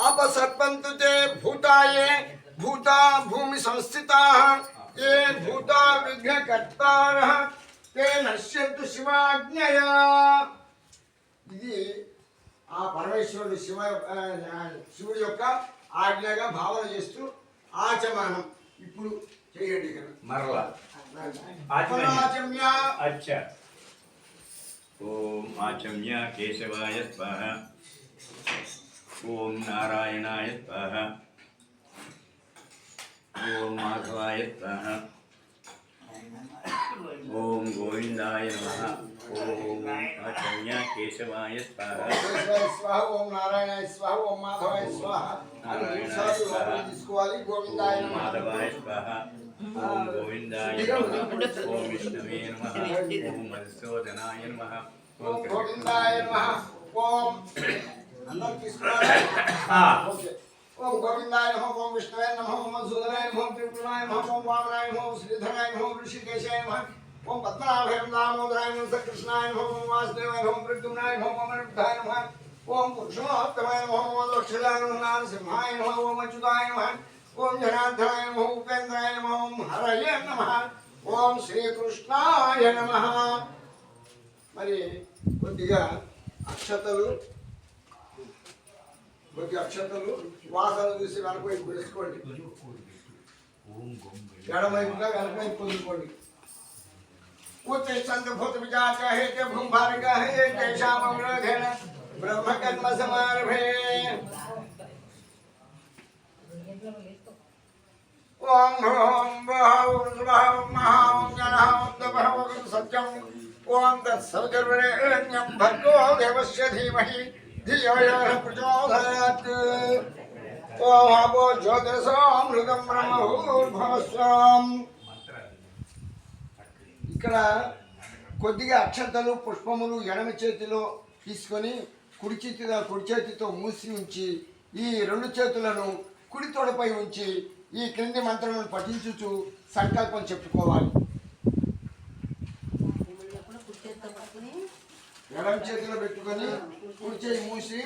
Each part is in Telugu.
अपसर्पन्तु ते भूताये भूता भूमि संस्थिताः ये भूता विघ्नकर्तारः ते నశ్యంతు శివాజ్ఞయా ఇది ఆ పరమేశ్వరుడు శివ ఆ, శివుడి యొక్క ఆజ్ఞగా భావన చేస్తూ ఆచమనం ఇప్పుడు చేయండి ఇక్కడ మరలా ఆచమ్య అచ్చా ఓం ఆచమ్య కేశవాయ స్వాహ ஓம் நாராயணாய தக ஓம் மாதவாய தக ஓம் கோவிந்தாய நம ஓம் ஆச்சரிய கேசவாய தக ஓம் நாராயணாய स्वाहा ஓம் மாதவாய स्वाहा। गोविंदाय माधवाय स्वाहा। ओम गोविंदाय नमः। ओम विष्णुवे नमः। ओम मधुसूदनाय नमः। ओम गोविंदाय नमः। ओम విష్ణవే నమ ఓం మధుసూదనాయ నమ ఓం గోవిందాయ నమః ఓం అందరూ తీసుకోవాలి ఆ. ఓకే ఓం గోవిందాయ నమః ఓం విష్ణవే నమః ఓం మధుసూదనాయ నమః ఓం త్రిపురాయ నమః ఓం వామనాయ నమః ఓం శ్రీధరాయ నమః ఓం ఋషికేశాయ నమః ఓం పద్మనాభాయ నమః దామోదరాయ నమః సకృష్ణాయ నమః ఓం వాసుదేవాయ నమః ఓం ప్రద్యుమ్నాయ నమః ఓం అనిరుద్ధాయ నమః ఓం పురుషోత్తమాయ నమః ఓం లక్ష్మీలాయ నమః నారసింహాయ నమః ఓం అచ్యుతాయ నమః ఓం జనార్దనాయ నమః ఉపేంద్రాయ నమః ఓం హరయే నమః ఓం శ్రీకృష్ణాయ నమః మరి కొద్దిగా అక్షతలు కొద్ది అక్షతలు వాసన చూసి వెనకవైపు వేసుకోండి ఎడమవైపుగా వెనకవైపు పొందుకోండి ఉత్తిష్టంత భూత విజాత హేతే భూంభారిక హే తేషామగ్రహేణ బ్రహ్మకర్మ సమారభే ఓం హ్రోం బహౌ స్వహం మహాం జనః తపః సత్యం ఓం తత్సవితుర్వరేణ్యం భర్గో దేవస్య ధీమహి ధియో యో ఇక్కడ కొద్దిగా అక్షంతలు పుష్పములు ఎడమ చేతిలో తీసుకొని కుడి చేతిలో కుడి చేతితో మూసి ఉంచి ఈ రెండు చేతులను కుడి తొడపై ఉంచి ఈ క్రింది మంత్రములను పఠించుచు సంకల్పం చెప్పుకోవాలి. ఎడమ చేతిలో పెట్టుకొని కుడి చేయి మూసి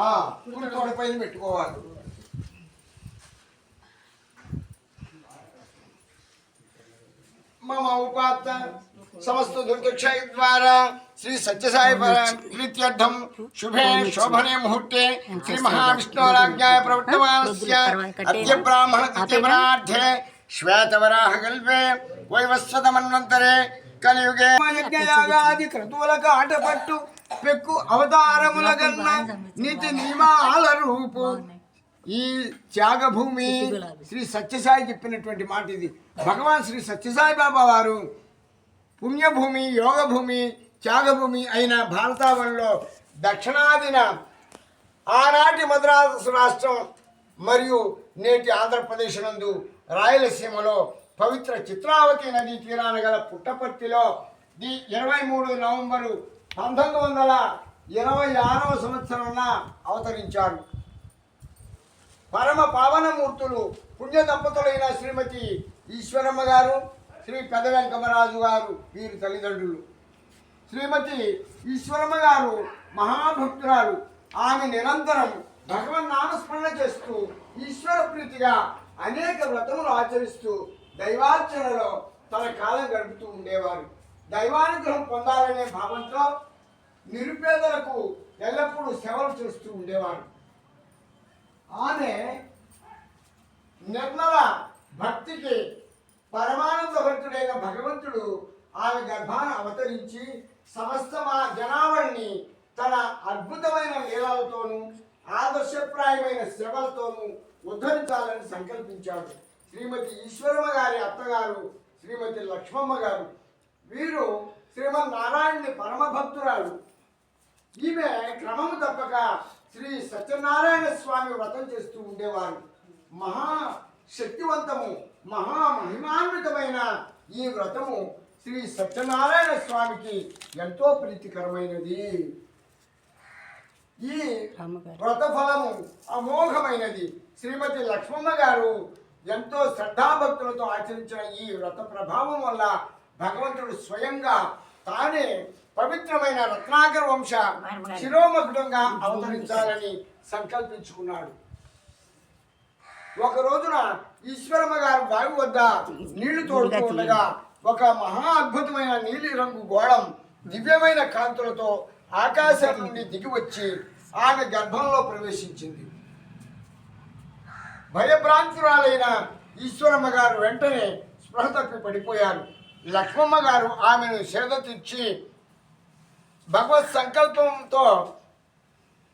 ఆ, కుడి తొడపైన పెట్టుకోవాలి మమ ఉపాత్త సమస్త దుర్దక్షయ ద్వారా శ్రీ సత్యసాయి పర- ప్రీత్యర్థం శుభే శోభనే ముహూర్తే శ్రీ మహావిష్ణోరాజ్ఞాయ ప్రవర్తమానస్య అద్య బ్రాహ్మణ తిథివరార్థే శ్వేతవరాహ కల్పే వైవస్వతమన్వంతరే కలియుగే యజ్ఞయాగాది క్రతువులకు ఆటపట్టు పెక్కు అవతారముల గన్న నీతి నియమాల రూపు. ఈ త్యాగభూమి శ్రీ సత్యసాయి చెప్పినటువంటి మాట ఇది. భగవాన్ శ్రీ సత్యసాయి బాబా వారు పుణ్యభూమి యోగభూమి త్యాగభూమి అయిన భారతావనంలో దక్షిణాదిన ఆనాటి మద్రాసు రాష్ట్రం మరియు నేటి ఆంధ్రప్రదేశ్ నందు రాయలసీమలో పవిత్ర చిత్రావతి నదీ తీరాన గల పుట్టపర్తిలో ది ఇరవై మూడు నవంబరు పంతొమ్మిది వందల ఇరవై ఆరవ సంవత్సరంలో అవతరించారు. పరమ పావనమూర్తులు పుణ్య దంపతులైన శ్రీమతి ఈశ్వరమ్మ గారు శ్రీ పెద వెంకమరాజు గారు వీరి తల్లిదండ్రులు. శ్రీమతి ఈశ్వరమ్మ గారు మహాభక్తురాలు. ఆమె నిరంతరం భగవన్ నామస్మరణ చేస్తూ ఈశ్వర ప్రీతిగా అనేక వ్రతములు ఆచరిస్తూ దైవార్చనలో తన కాలం గడుపుతూ ఉండేవారు. దైవానుగ్రహం పొందాలనే భావంతో నిరుపేదలకు ఎల్లప్పుడూ సేవలు చేస్తూ ఉండేవారు. ఆమె నిర్మల భక్తికి పరమానందభక్తుడైన భగవంతుడు ఆమె గర్భాన్ని అవతరించి సమస్త మా జనావళిని తన అద్భుతమైన లీలలతోనూ ఆదర్శప్రాయమైన సేవలతోనూ ఉద్ధరించాలని సంకల్పించాడు. శ్రీమతి ఈశ్వరమ్మ గారి అత్తగారు శ్రీమతి లక్ష్మమ్మ గారు వీరు శ్రీమన్నారాయణుని పరమ భక్తురాలు ఈమె క్రమము తప్పక శ్రీ సత్యనారాయణ స్వామి వ్రతం చేస్తూ ఉండేవారు. మహా శక్తివంతము మహా మహిమాన్వితమైన ఈ వ్రతము శ్రీ సత్యనారాయణ స్వామికి ఎంతో ప్రీతికరమైనది. ఈ వ్రత ఫలము అమోఘమైనది. శ్రీమతి లక్ష్మమ్మ గారు ఎంతో శ్రద్ధాభక్తులతో ఆచరించిన ఈ వ్రత ప్రభావం వల్ల భగవంతుడు స్వయంగా తానే పవిత్రమైన రత్నాకర వంశ శిరోమకుడంగా అవతరించాలని సంకల్పించుకున్నాడు. ఒక రోజున ఈశ్వరమ్మ గారు బావి వద్ద నీళ్ళు తోడుతూ ఉండగా ఒక మహా అద్భుతమైన నీలి రంగు గోళం దివ్యమైన కాంతులతో ఆకాశం నుండి దిగి వచ్చి ఆమె గర్భంలో ప్రవేశించింది. భయభ్రాంతురాలైన ఈశ్వరమ్మ గారు వెంటనే స్పృహ తప్పి పడిపోయారు. లక్ష్మమ్మ గారు ఆమెను శరద తెచ్చి భగవత్ సంకల్పంతో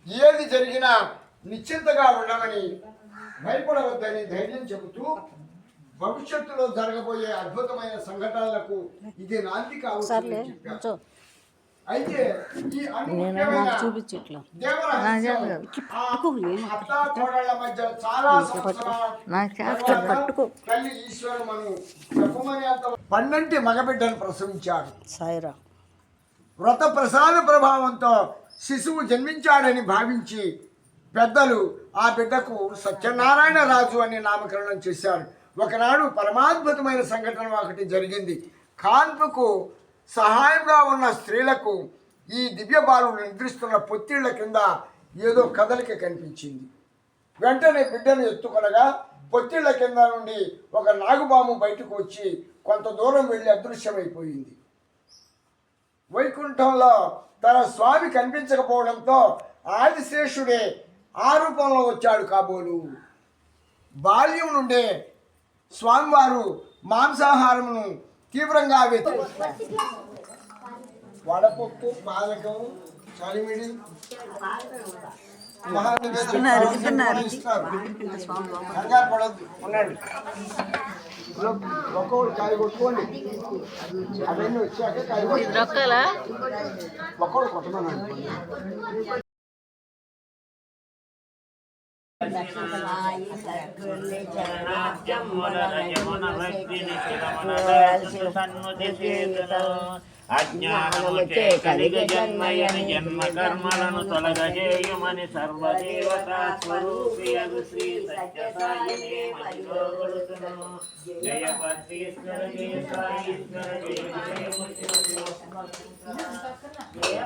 ఏది జరిగినా నిశ్చింతగా ఉండమని భయపడవద్దని ధైర్యం చెబుతూ భవిష్యత్తులో జరగబోయే అద్భుతమైన సంఘటనలకు ఇది నాంది కావచ్చు నేను నాకు పట్టుకో, పన్నెంటి మగబిడ్డను ప్రసవించాడు. సాయిరా. వ్రత ప్రసాద ప్రభావంతో శిశువు జన్మించాడని భావించి పెద్దలు ఆ బిడ్డకు సత్యనారాయణ రాజు అని నామకరణం చేశారు. ఒకనాడు పరమాద్భుతమైన సంఘటన ఒకటి జరిగింది. కాన్పుకు సహాయంగా ఉన్న స్త్రీలకు ఈ దివ్య బాలుడు నిద్రిస్తున్న పొత్తిళ్ళ కింద ఏదో కదలిక కనిపించింది. వెంటనే బిడ్డను ఎత్తుకొనగా పొత్తిళ్ళ కింద నుండి ఒక నాగుబాము బయటకు వచ్చి కొంత దూరం వెళ్ళి అదృశ్యమైపోయింది. వైకుంఠంలో తన స్వామి కనిపించకపోవడంతో ఆదిశేషుడే ఆ రూపంలో వచ్చాడు కాబోలు. బాల్యం నుండే స్వామివారు మాంసాహారమును తీవ్రంగా వ్యతి వడపప్పు పాలకం చలిమిడి కంగారు పడొద్దు. ఉండండి ఒక్కొక్కటి కాయ కొట్టుకోండి. అవన్నీ వచ్చాక కాయ కొట్టుకోండి. రొక్కలా? ఒక్కొక్కటి అజ్ఞానము చే కలిగ జన్మయని జన్మ కర్మలను తొలగజేయమని సర్వదేవతా స్వరూపి స్వరూపియగు శ్రీ సత్యసాయినే మదిలో జయ పరమేశ్వర జయ సాయీశ్వర జయ జయ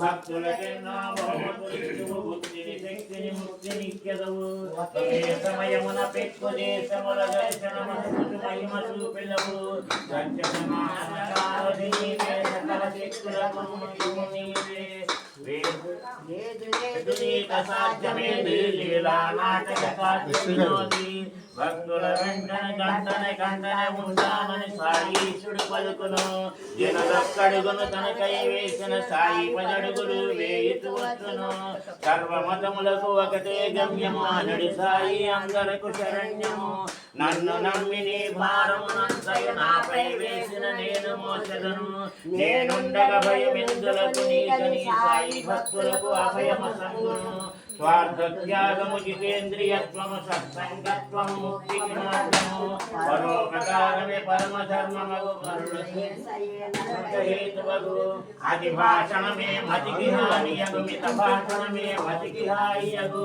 భక్తులకెన్నో బహుమతులు శక్తిని ముక్తిని ఇచ్చెదవు. ఒకే సమయమున పెక్కు దేశముల దర్శనమునకు మహిమ చూపెదవు. సత్య సకల శక్తులకు నీవే. వేదునీక సాధ్యమేది లీలా నాటక సాధ్య భక్తుల వెంటనే గంటనే గంటనే ఉంటానని సాయీశుడు పలుకును. జనదక్కడుగును తనకై వేసిన సాయి పదడుగులు వేయుతూ వచ్చును. సర్వమతములకు ఒకటే గమ్యము. సాయి అందరకు శరణ్యము. నన్ను నమ్మి నీ భారమునంతయు వేసిన నేను మోసదను నేనుండగా భయమెందులకు నీకని సాయి భక్తులకు అభయము సంగును स्वार्थत्यागमुजितेन्द्रियत्वं सत्सङ्गत्वं मुक्तिकिनात्मं परोपकारणे परमधर्ममगुमरुणहेतुवगु अतिभाषणमे मतिगिहानियगुमितभाषणमे मतिगिहायगु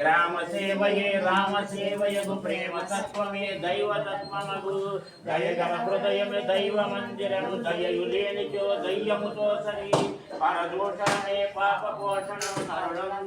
ग्रामसेवये रामसेवयगु प्रेमतत्त्वमे दैवतत्त्वमगु दयगमहृदयमे दैवमन्दिरं दययुलेनिचो दय्यमुतोसरि परदोषणे पापपोषणं करुणं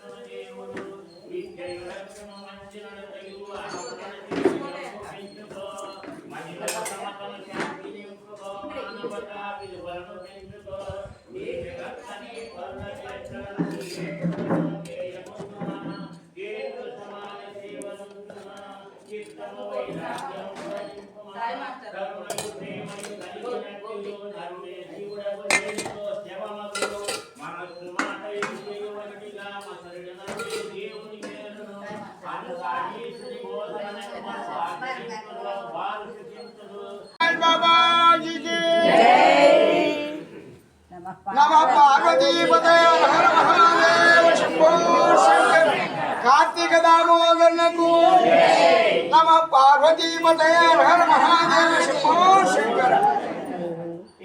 నమ పార్వతీపతే హర మహాదేవ శంభో శంకర।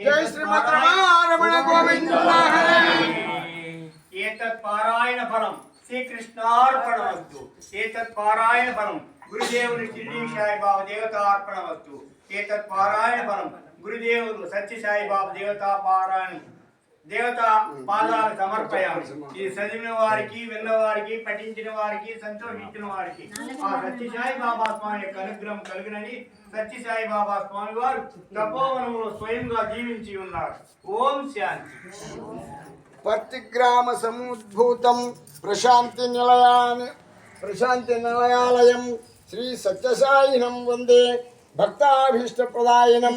జై శ్రీమద్ రమణ గోవింద ఏతత్ పారాయణ ఫలం శ్రీకృష్ణార్పణమస్తు। ఏతత్ పారాయణ ఫలం గురుదేవుని షిరిడి సాయిబాబా దేవతార్పణమస్తు ఏతత్ పారాయణ ఫలం గురుదేవులు సత్య సాయిబాబా దేవతా పారాయణం దేవత పాదాలు సమర్పయాలి. ఇది చదివిన వారికి విన్న వారికి పఠించిన వారికి సంతోషించిన వారికి ఆ సత్య సాయి బాబా స్వామి యొక్క అనుగ్రహం కలిగినని సత్య సాయి బాబా స్వామి వారు తపోవనంలో స్వయంగా జీవించి ఉన్నారు. ఓం శాంతి. పర్తిగ్రామ సముద్భూతం ప్రశాంతి నిలయాన్ని ప్రశాంతి నిలయాలయం శ్రీ సత్యసాయినం వందే భక్తాభీష్టప్రదాయనం.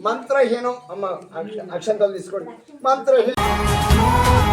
మంత్రహీనం. అమ్మ అక్ష- అక్షంతలు తీసుకోండి. మంత్రహీనం.